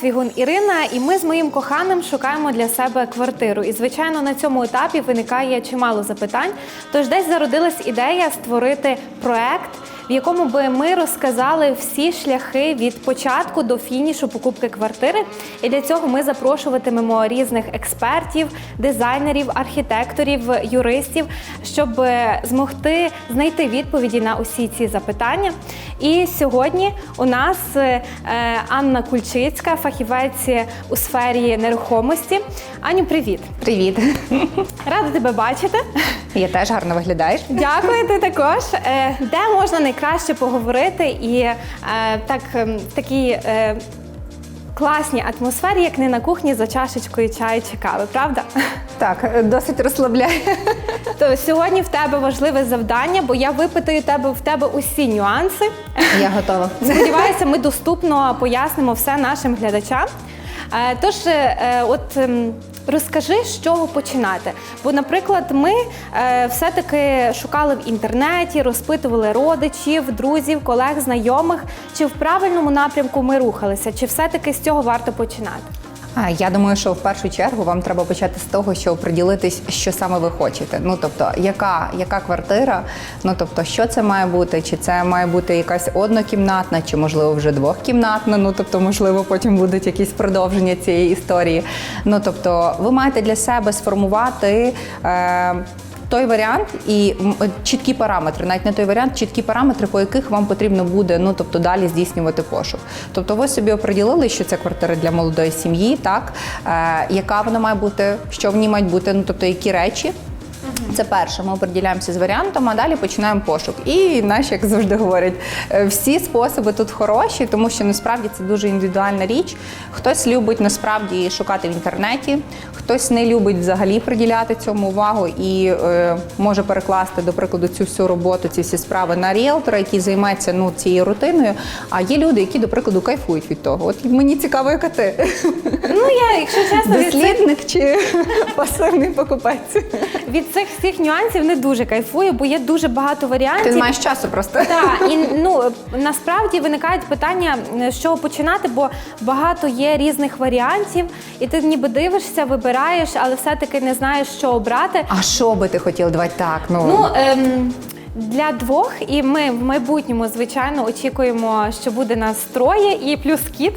Цвігун Ірина, і ми з моїм коханим шукаємо для себе квартиру. І звичайно, на цьому етапі виникає чимало запитань. Тож десь зародилась ідея створити проект, в якому би ми розказали всі шляхи від початку до фінішу покупки квартири. І для цього ми запрошуватимемо різних експертів, дизайнерів, архітекторів, юристів, щоб е, змогти знайти відповіді на усі ці запитання. І сьогодні у нас е, е, Анна Кульчицька, фахівець у сфері нерухомості. Аню, привіт! Привіт. Рада тебе бачити. Я теж гарно виглядаєш. Дякую, ти також. Де можна найкраще поговорити і е, так ем, в такій е, класній атмосфері, як не на кухні за чашечкою чаю чи кави, правда? Так, е, досить розслабляє. То сьогодні в тебе важливе завдання, бо я випитаю тебе в тебе усі нюанси. Я готова. Сподіваюся, ми доступно пояснимо все нашим глядачам. Е, Тож, е, от ем, розкажи, з чого починати. Бо, наприклад, ми е, все-таки шукали в інтернеті, розпитували родичів, друзів, колег, знайомих, чи в правильному напрямку ми рухалися, чи все-таки з цього варто починати. Я думаю, що в першу чергу вам треба почати з того, що приділитись, що саме ви хочете. Ну тобто, яка, яка квартира, ну тобто, що це має бути? Чи це має бути якась однокімнатна, чи можливо вже двохкімнатна? Ну тобто, можливо, потім будуть якісь продовження цієї історії. Ну тобто, ви маєте для себе сформувати. Е- той варіант і чіткі параметри, навіть не той варіант, чіткі параметри, по яких вам потрібно буде ну тобто далі здійснювати пошук. Тобто, ви собі оприділили, що це квартира для молодої сім'ї, так е, яка вона має бути, що в ній мають бути, ну тобто які речі. Це перше, ми оприділяємося з варіантом, а далі починаємо пошук. І наші, як завжди говорять, е, всі способи тут хороші, тому що насправді це дуже індивідуальна річ. Хтось любить насправді шукати в інтернеті, хтось не любить взагалі приділяти цьому увагу і е, може перекласти, до прикладу, цю всю роботу, ці всі справи на ріелтора, який займається ну цією рутиною. А є люди, які, до прикладу, кайфують від того. От мені цікаво, яка ти Ну я, якщо чесно, від чи пасивний покупець. від цих всіх нюансів не дуже кайфую, бо є дуже багато варіантів. Ти не маєш часу просто. Так, і ну насправді виникають питання, з чого починати, бо багато є різних варіантів, і ти ніби дивишся, вибираєш, але все-таки не знаєш, що обрати. А що би ти хотів? давати так. Ну, Ну ем, для двох, і ми в майбутньому, звичайно, очікуємо, що буде нас троє і плюс кіт.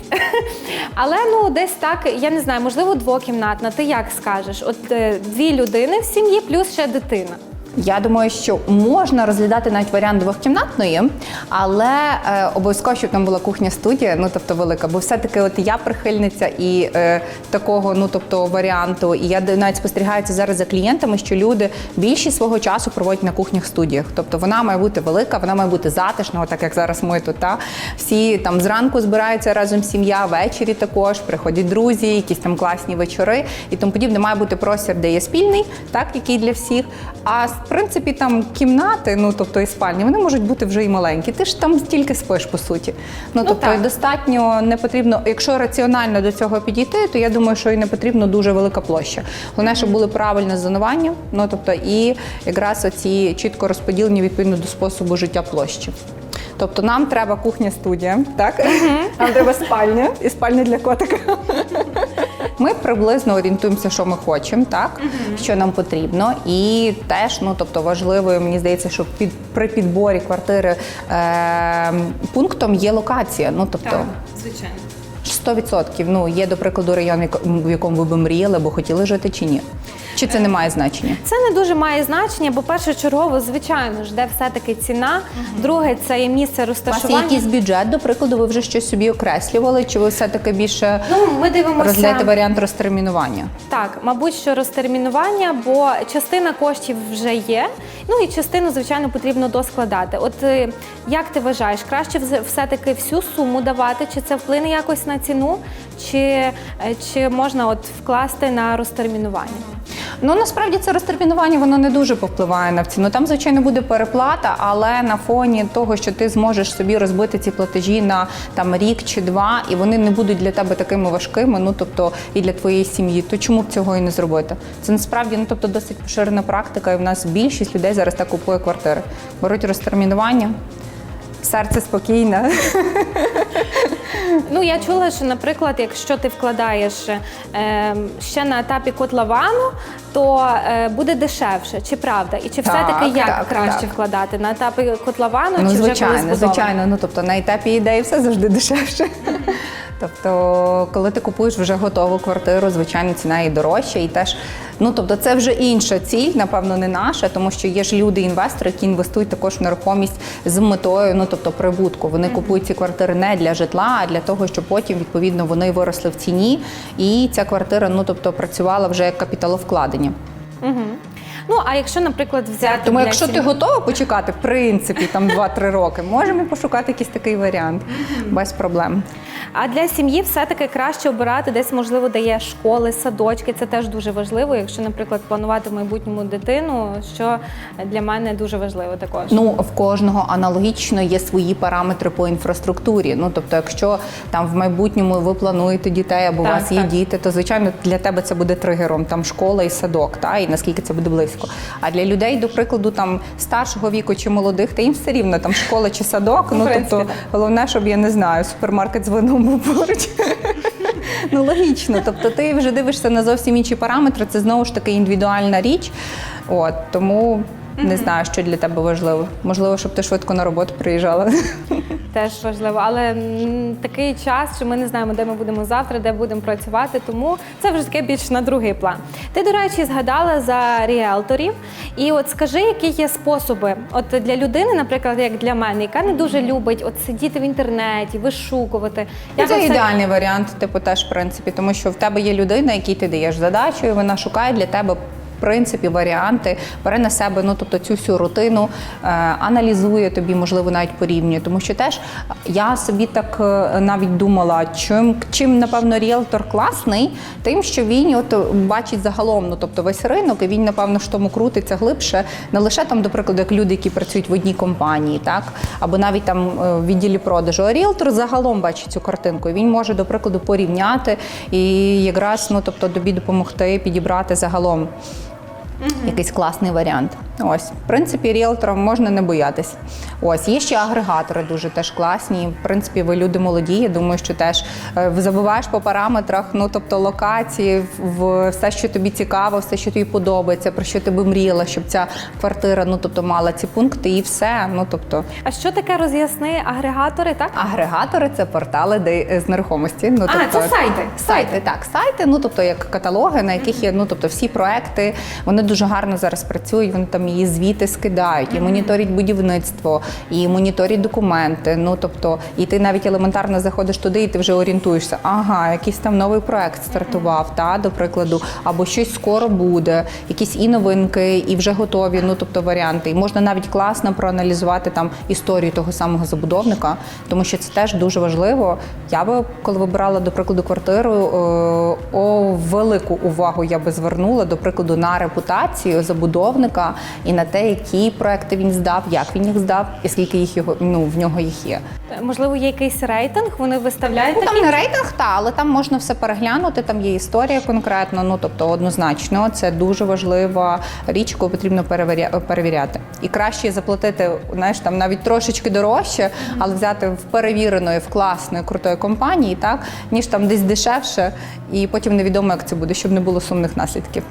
Але ну десь так, я не знаю, можливо, двокімнатна. Ти як скажеш? От е, дві людини в сім'ї, плюс ще дитина. Я думаю, що можна розглядати навіть варіант двохкімнатної, але е, обов'язково, щоб там була кухня-студія, ну тобто велика. Бо все-таки, от я прихильниця і е, такого, ну тобто варіанту. І я навіть спостерігаю зараз за клієнтами, що люди більшість свого часу проводять на кухнях-студіях. Тобто вона має бути велика, вона має бути затишна, так як зараз ми тут. Та всі там зранку збираються разом сім'я, ввечері також приходять друзі, якісь там класні вечори і тому подібне. Має бути простір, де є спільний, так який для всіх. А в принципі там кімнати, ну тобто і спальні, вони можуть бути вже і маленькі. Ти ж там стільки спиш по суті. Ну, тобто так. достатньо не потрібно, якщо раціонально до цього підійти, то я думаю, що і не потрібно дуже велика площа. Головне, щоб були правильне зонування, ну тобто і якраз оці чітко розподілені відповідно до способу життя площі. Тобто нам треба кухня-студія, так? Нам треба спальня і спальня для котика. Ми приблизно орієнтуємося, що ми хочемо, так що нам потрібно, і теж ну тобто важливою, мені здається, що під при підборі квартири е, пунктом є локація. Ну тобто. звичайно. 100% ну є до прикладу район, в якому ви би мріяли або хотіли жити чи ні. Чи це не має значення? Це не дуже має значення, бо першочергово, звичайно ж, де все-таки ціна. Друге, це є місце У вас є якийсь бюджет, до прикладу, ви вже щось собі окреслювали, чи ви все-таки більше Ну, ми дивимося. розглядаєте варіант розтермінування? Так, мабуть, що розтермінування, бо частина коштів вже є. Ну і частину, звичайно, потрібно доскладати. От е, як ти вважаєш, краще все-таки всю суму давати, чи це вплине якось на ціну, чи, е, чи можна от вкласти на розтермінування? Ну насправді це розтермінування воно не дуже повпливає на ціну. Там, звичайно, буде переплата, але на фоні того, що ти зможеш собі розбити ці платежі на там рік чи два, і вони не будуть для тебе такими важкими, ну тобто і для твоєї сім'ї, то чому б цього і не зробити? Це насправді ну тобто досить поширена практика, і в нас більшість людей зараз так купує квартири. Беруть розтермінування, серце спокійне. Ну я чула, що, наприклад, якщо ти вкладаєш е, ще на етапі котловану, то е, буде дешевше. Чи правда? І чи Так, все-таки як так, краще так. вкладати на етапі котловану, Ну, чи вже коли звичайно, збудовано? звичайно. Ну тобто на етапі ідеї все завжди дешевше. Тобто, коли ти купуєш вже готову квартиру, звичайно, ціна і дорожча, і теж. Ну тобто, це вже інша ціль, напевно, не наша, тому що є ж люди, інвестори, які інвестують також в нерухомість з метою, ну тобто прибутку. Вони купують ці квартири не для житла, а для того, щоб потім відповідно вони виросли в ціні, і ця квартира, ну тобто, працювала вже як капіталовкладення. Ну а якщо, наприклад, взяти Тому для якщо ти готова почекати, в принципі, там 2-3 роки, можемо пошукати якийсь такий варіант без проблем. А для сім'ї все-таки краще обирати десь, можливо, де є школи, садочки. Це теж дуже важливо. Якщо, наприклад, планувати в майбутньому дитину, що для мене дуже важливо також. Ну в кожного аналогічно є свої параметри по інфраструктурі. Ну тобто, якщо там в майбутньому ви плануєте дітей або у Так, вас є так. діти, то звичайно для тебе це буде тригером, там школа і садок, та і наскільки це буде близько. А для людей, до прикладу, там старшого віку чи молодих, та їм все рівно там школа чи садок. Ну, Ну тобто, головне, щоб я не знаю, супермаркет з вином був поруч. Ну логічно. Тобто ти вже дивишся на зовсім інші параметри. Це знову ж таки індивідуальна річ. От тому не знаю, що для тебе важливо. Можливо, щоб ти швидко на роботу приїжджала. Теж важливо, але м, такий час, що ми не знаємо, де ми будемо завтра, де будемо працювати. Тому це вже таке більш на другий план. Ти, до речі, згадала за ріелторів. І от скажи, які є способи, от для людини, наприклад, як для мене, яка не дуже любить от сидіти в інтернеті, вишукувати. Як Це оце- ідеальний варіант, типу, теж в принципі, тому що в тебе є людина, якій ти даєш задачу, і вона шукає для тебе. Принципі, варіанти бере на себе, ну тобто цю всю рутину, е, аналізує тобі, можливо, навіть порівнює. Тому що теж я собі так е, навіть думала, чим, чим напевно ріелтор класний, тим, що він от бачить загалом, ну тобто весь ринок, і він, напевно, ж тому крутиться глибше, не лише там, до прикладу, як люди, які працюють в одній компанії, так або навіть там е, в відділі продажу. А ріелтор загалом бачить цю картинку. І він може, до прикладу, порівняти і якраз ну тобто тобі допомогти підібрати загалом. Якийсь класний варіант. Ось, в принципі, ріелторам можна не боятись. Ось є ще агрегатори, дуже теж класні. В принципі, ви люди молоді. Я думаю, що теж е, забуваєш по параметрах, ну тобто локації, в все, що тобі цікаво, все, що тобі подобається, про що ти би мріяла, щоб ця квартира, ну тобто мала ці пункти, і все. Ну тобто, А що таке роз'ясни агрегатори, так? агрегатори це портали де з нерухомості. Ну А, тобто, це сайти. Сайти, так, сайти, ну тобто як каталоги, на яких є ну тобто всі проекти, вони дуже гарно зараз працюють. Вони там її звіти скидають, і моніторять будівництво, і моніторять документи. Ну тобто, і ти навіть елементарно заходиш туди, і ти вже орієнтуєшся. Ага, якийсь там новий проект стартував, та до прикладу, або щось скоро буде, якісь і новинки, і вже готові. Ну тобто варіанти. І можна навіть класно проаналізувати там історію того самого забудовника, тому що це теж дуже важливо. Я би, коли вибирала до прикладу квартиру, е, о велику увагу я би звернула до прикладу на репутацію забудовника і на те, які проекти він здав, як він їх здав, і скільки їх його ну в нього їх є. Можливо, є якийсь рейтинг, вони виставляють Ну, такі? там не рейтинг, та, але там можна все переглянути. Там є історія конкретно. Ну тобто, однозначно, це дуже важлива річ, яку потрібно перевіря- перевіряти. І краще заплатити, знаєш, там навіть трошечки дорожче, але взяти в перевіреної, в класної крутої компанії, так ніж там десь дешевше, і потім невідомо, як це буде, щоб не було сумних наслідків.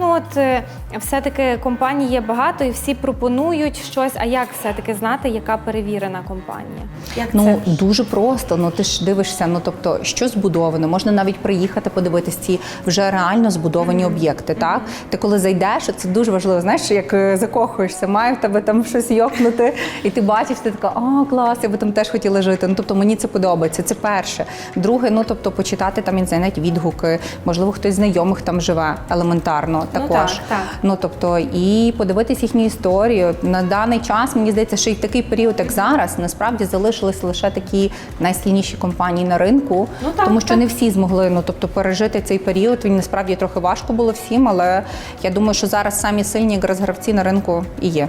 Ну от е, все-таки компаній є багато і всі пропонують щось. А як все-таки знати, яка перевірена компанія? Як Ну це? дуже просто. Ну ти ж дивишся, ну тобто, що збудовано, можна навіть приїхати подивитись ці вже реально збудовані об'єкти. Так ти коли зайдеш, це дуже важливо. Знаєш, як е, закохуєшся, має в тебе там щось йокнути, і ти бачиш, ти така, а клас, я би там теж хотіла жити. Ну тобто мені це подобається. Це перше. Друге, ну тобто почитати там інтернет відгуки, можливо, хтось з знайомих там живе елементарно. Ну, так, так. Ну тобто, і подивитись їхню історію на даний час. Мені здається, що і такий період, як зараз, насправді залишились лише такі найсильніші компанії на ринку, Ну, так, тому що так. не всі змогли ну тобто пережити цей період. Він насправді трохи важко було всім, але я думаю, що зараз самі сильні якраз гравці на ринку і є.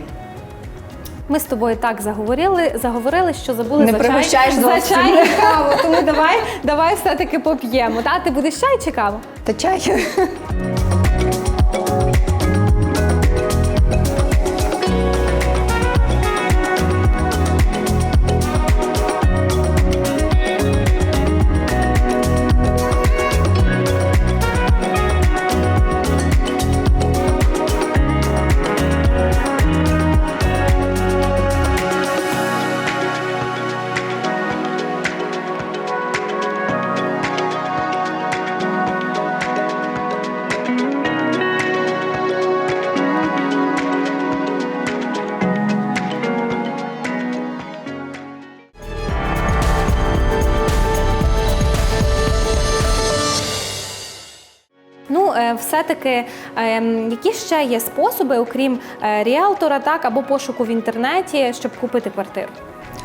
Ми з тобою так заговорили, заговорили, що забули Не за чай, за чай і каву. Тому давай, давай все-таки поп'ємо. Та ти будеш чай чи каву? Та чай. Все-таки ем, які ще є способи, окрім ріалтора, ріелтора, так або пошуку в інтернеті, щоб купити квартиру?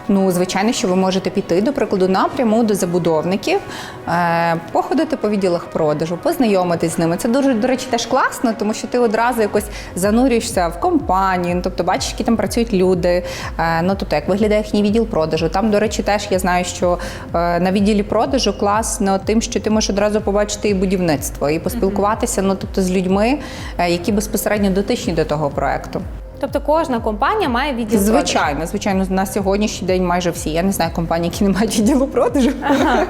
Ну, звичайно, що ви можете піти, до прикладу, напряму до забудовників, е, походити по відділах продажу, познайомитись з ними. Це дуже, до речі, теж класно, тому що ти одразу якось занурюєшся в компанію, ну, тобто бачиш, які там працюють люди. Е, ну, тобто, як виглядає їхній відділ продажу. Там, до речі, теж я знаю, що е, на відділі продажу класно тим, що ти можеш одразу побачити і будівництво, і поспілкуватися, ну тобто з людьми, які безпосередньо дотичні до того проекту. Тобто кожна компанія має відділ продажу. Звичайно, звичайно, на сьогоднішній день майже всі. Я не знаю компанії, які не мають відділу продажу.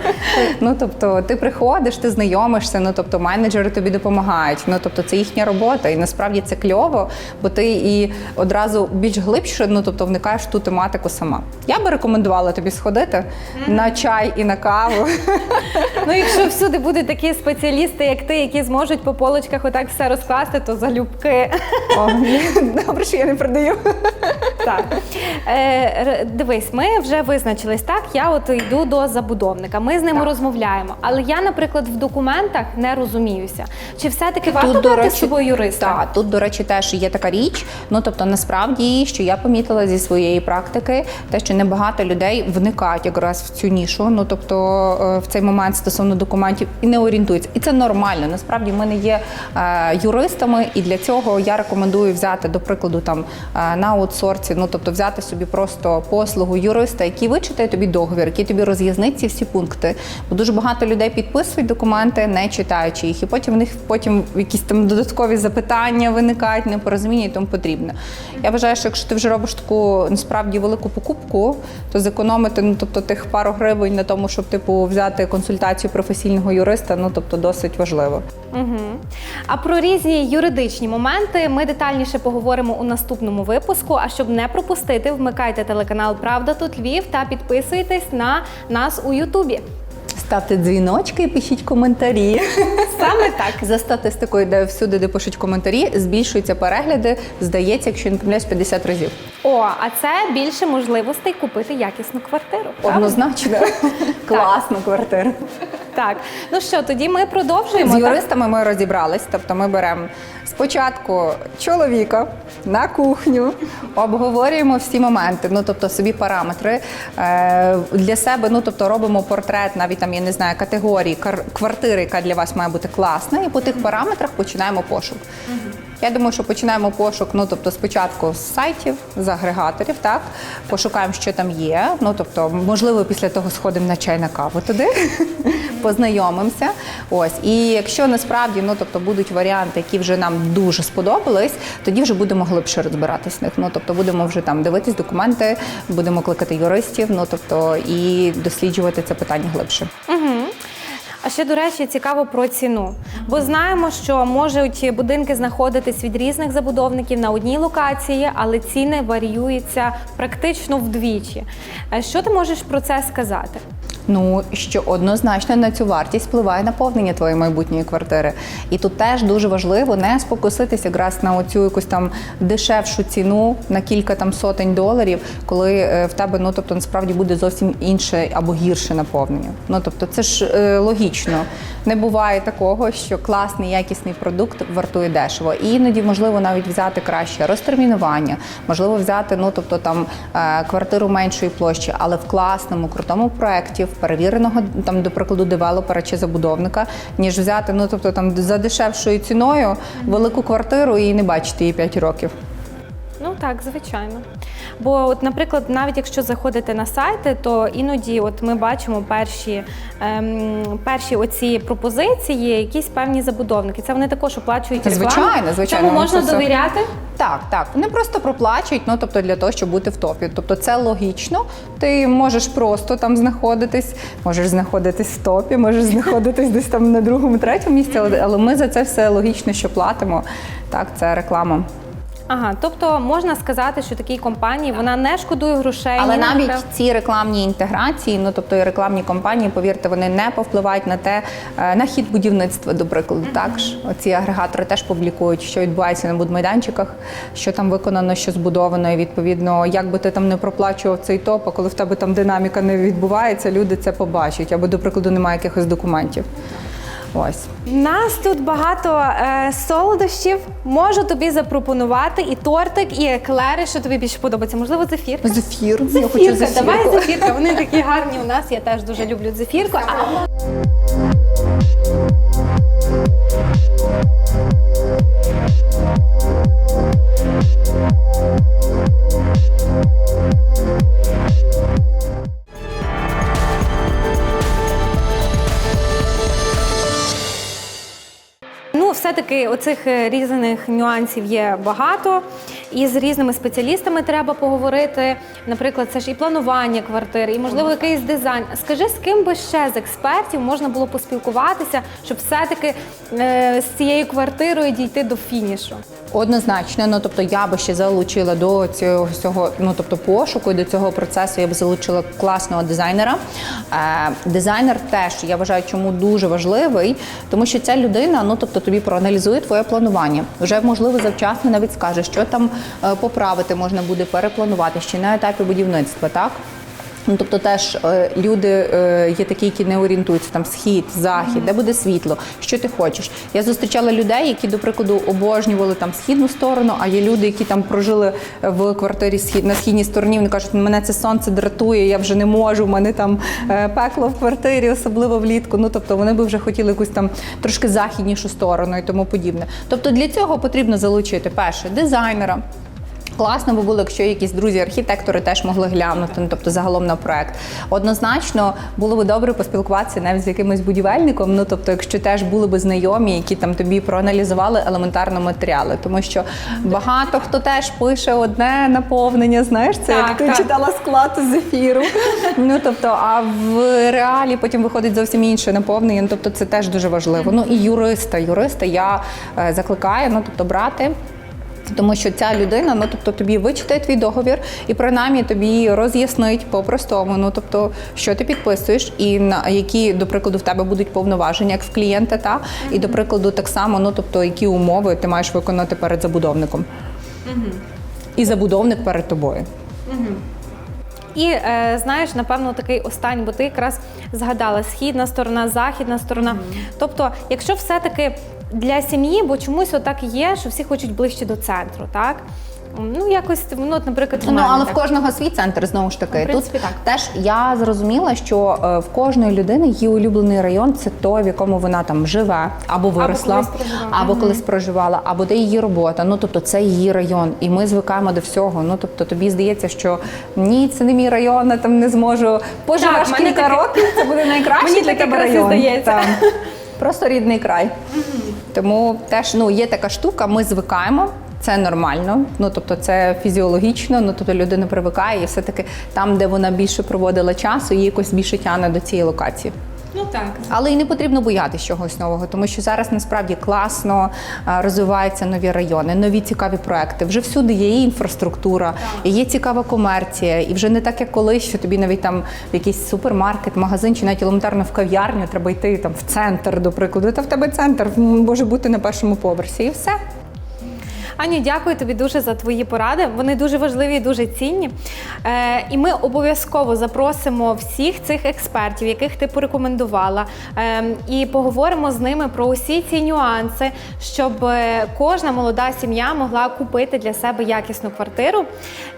ну тобто, ти приходиш, ти знайомишся. Ну тобто, менеджери тобі допомагають. Ну тобто, це їхня робота, і насправді це кльово, бо ти і одразу більш глибше, ну тобто, вникаєш в ту тематику сама. Я би рекомендувала тобі сходити на чай і на каву. Ну, якщо всюди будуть такі спеціалісти, як ти, які зможуть по полочках отак все розкласти, то залюбки. Добре, я не продаю. Так. Е, дивись, ми вже визначились так. Я от йду до забудовника. Ми з ним розмовляємо. Але я, наприклад, в документах не розуміюся. Чи все-таки варто брати з собою юриста? Так, тут, до речі, теж є така річ. Ну тобто, насправді, що я помітила зі своєї практики, те, що небагато людей вникають якраз в цю нішу. Ну тобто, е, в цей момент стосовно документів і не орієнтуються. І це нормально. Насправді ми не є е, юристами, і для цього я рекомендую взяти, до прикладу, там е, на аутсорці, ну тобто взяти собі просто послугу юриста, який вичитає тобі договір, який тобі роз'яснить ці всі пункти. Бо дуже багато людей підписують документи, не читаючи їх, і потім в них потім якісь там додаткові запитання виникають, непорозуміння і тому потрібне. Я вважаю, що якщо ти вже робиш таку насправді велику покупку, то зекономити ну тобто тих пару гривень на тому, щоб типу взяти консультацію професійного юриста, ну тобто досить важливо. Угу. А про різні юридичні моменти ми детальніше поговоримо у наступному випуску. А щоб не пропустити, вмикайте телеканал Правда тут Львів та підписуйтесь на нас у Ютубі. Ставте дзвіночки і пишіть коментарі. Саме так. За статистикою, де всюди, де пишуть коментарі, збільшуються перегляди, здається, якщо не помиляюсь, 50 разів. О, а це більше можливостей купити якісну квартиру. Однозначно. Класну квартиру. Так, ну що, тоді ми продовжуємо. З юристами ми розібрались. Тобто ми беремо спочатку чоловіка на кухню, обговорюємо всі моменти, ну тобто собі параметри е, для себе. Ну тобто робимо портрет, навіть там я не знаю категорії квартири, яка для вас має бути класна, і по тих параметрах починаємо пошук. Я думаю, що починаємо пошук. Ну тобто, спочатку з сайтів, з агрегаторів, так пошукаємо, що там є. Ну тобто, можливо, після того сходимо на чай на каву туди, познайомимося. Ось і якщо насправді ну тобто будуть варіанти, які вже нам дуже сподобались, тоді вже будемо глибше розбиратись в них. Ну тобто будемо вже там дивитись документи, будемо кликати юристів. Ну тобто і досліджувати це питання глибше. Угу. А ще, до речі, цікаво про ціну. Бо знаємо, що можуть будинки знаходитись від різних забудовників на одній локації, але ціни варіюються практично вдвічі. Е, Що ти можеш про це сказати? Ну що однозначно на цю вартість впливає наповнення твоєї майбутньої квартири. І тут теж дуже важливо не спокуситися якраз на оцю якусь там дешевшу ціну на кілька там сотень доларів, коли е, в тебе ну тобто насправді буде зовсім інше або гірше наповнення. Ну тобто, це ж е, логічно. Не буває такого, що класний якісний продукт вартує дешево. І іноді можливо навіть взяти краще розтермінування, можливо, взяти ну тобто там е, квартиру меншої площі, але в класному крутому проєкті, перевіреного там, до прикладу, девелопера чи забудовника, ніж взяти ну тобто там за дешевшою ціною велику квартиру і не бачити її 5 років. Ну так, звичайно. Бо, от, наприклад, навіть якщо заходите на сайти, то іноді от ми бачимо перші, ем, перші оці пропозиції, якісь певні забудовники. Це вони також оплачують рекламу. Звичайно, звичайно, Цьому можна це довіряти. Так, так. Вони просто проплачують, ну тобто для того, щоб бути в топі. Тобто це логічно. Ти можеш просто там знаходитись, можеш знаходитись в топі, можеш знаходитись десь там на другому, третьому місці, але ми за це все логічно, що платимо. Так, це реклама. Ага, тобто можна сказати, що такій компанії вона не шкодує грошей. Але ні навіть рекламу. ці рекламні інтеграції, ну тобто і рекламні компанії, повірте, вони не повпливають на те, е, на хід будівництва, до прикладу. Так ж оці агрегатори теж публікують, що відбувається на будмайданчиках, що там виконано, що збудовано. І відповідно, як би ти там не проплачував цей топ, а коли в тебе там динаміка не відбувається, люди це побачать, або, до прикладу, немає якихось документів. Ось. У нас тут багато е, солодощів. Можу тобі запропонувати і тортик, і еклери, що тобі більше подобається. Можливо, зефірка. Зефір. Я хочу зефірку. давай зефірка. Вони такі гарні у нас. Я теж дуже люблю зефірку. А, Все-таки оцих е, різних нюансів є багато. І з різними спеціалістами треба поговорити. Наприклад, це ж і планування квартири, і можливо якийсь дизайн. Скажи, з ким би ще з експертів можна було поспілкуватися, щоб все-таки е, з цією квартирою дійти до фінішу? Однозначно, ну тобто я би ще залучила до цього всього, ну тобто пошуку і до цього процесу я б залучила класного дизайнера. Е, дизайнер теж я вважаю, чому дуже важливий, тому що ця людина, ну тобто тобі проаналізує твоє планування. Вже можливо завчасно навіть скаже, що там е, поправити можна буде перепланувати ще на етапі будівництва, так. Ну, тобто теж е, люди е, є такі, які не орієнтуються там схід, захід, де буде світло, що ти хочеш. Я зустрічала людей, які, до прикладу, обожнювали там східну сторону, а є люди, які там прожили в квартирі на східній стороні. Вони кажуть, мене це сонце дратує, я вже не можу. в мене там е, пекло в квартирі, особливо влітку. Ну тобто вони би вже хотіли якусь там трошки західнішу сторону і тому подібне. Тобто для цього потрібно залучити перше дизайнера. Класно би було, якщо якісь друзі-архітектори теж могли глянути, ну, тобто загалом на проект. Однозначно було би добре поспілкуватися навіть з якимось будівельником. Ну тобто, якщо теж були би знайомі, які там тобі проаналізували елементарно матеріали, тому що багато хто теж пише одне наповнення. Знаєш, це Так, як ти так. читала склад з ефіру. Ну тобто, а в реалі потім виходить зовсім інше наповнення. Ну тобто, це теж дуже важливо. Ну і юриста, юриста я е, закликаю, ну тобто брати. Тому що ця людина, ну тобто тобі вичитає твій договір і принаймні тобі роз'яснить по-простому, ну тобто, що ти підписуєш, і на які, до прикладу, в тебе будуть повноваження як в клієнта, та і до прикладу, так само, ну тобто, які умови ти маєш виконати перед забудовником. І забудовник перед тобою. І е, знаєш, напевно, такий останній, бо ти якраз згадала східна сторона, західна сторона. Тобто, якщо все-таки для сім'ї, бо чомусь отак є, що всі хочуть ближче до центру, так? Ну, якось, ну, наприклад, в Ну, мене але в так. кожного свій центр знову ж таки. В принципі, Тут так. теж я зрозуміла, що е, в кожної людини є улюблений район, це той, в якому вона там живе, або виросла, колись проживала. або колись проживала, або де її робота. Ну тобто це її район, і ми звикаємо до всього. Ну тобто тобі здається, що ні, це не мій район, я там не зможу. Поживеш в мене кілька таке- років, це буде найкращий Мені для таке тебе якраз і район. здається. Так. Просто рідний край. Тому теж ну є така штука, ми звикаємо. Це нормально, ну тобто це фізіологічно. Ну тобто людина привикає, і все таки там, де вона більше проводила часу, її якось більше тягне до цієї локації. Ну так. Але і не потрібно боятися чогось нового, тому що зараз насправді класно розвиваються нові райони, нові цікаві проекти. Вже всюди є і інфраструктура, і є цікава комерція, і вже не так, як колись, що тобі навіть там в якийсь супермаркет, магазин чи навіть елементарно в кав'ярню треба йти там в центр, до прикладу. Та в тебе центр може бути на першому поверсі, і все. Аню, дякую тобі дуже за твої поради. Вони дуже важливі і дуже цінні. Е, і ми обов'язково запросимо всіх цих експертів, яких ти порекомендувала, е, і поговоримо з ними про усі ці нюанси, щоб е, кожна молода сім'я могла купити для себе якісну квартиру.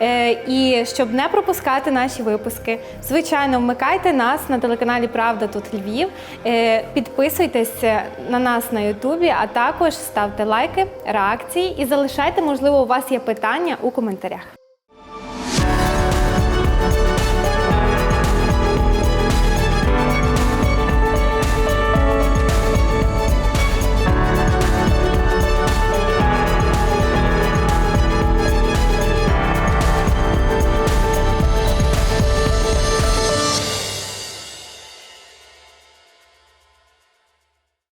Е, і щоб не пропускати наші випуски, звичайно, вмикайте нас на телеканалі Правда тут Львів. Е, підписуйтесь на нас на Ютубі, а також ставте лайки, реакції і залишайте, можливо, у вас є питання у коментарях.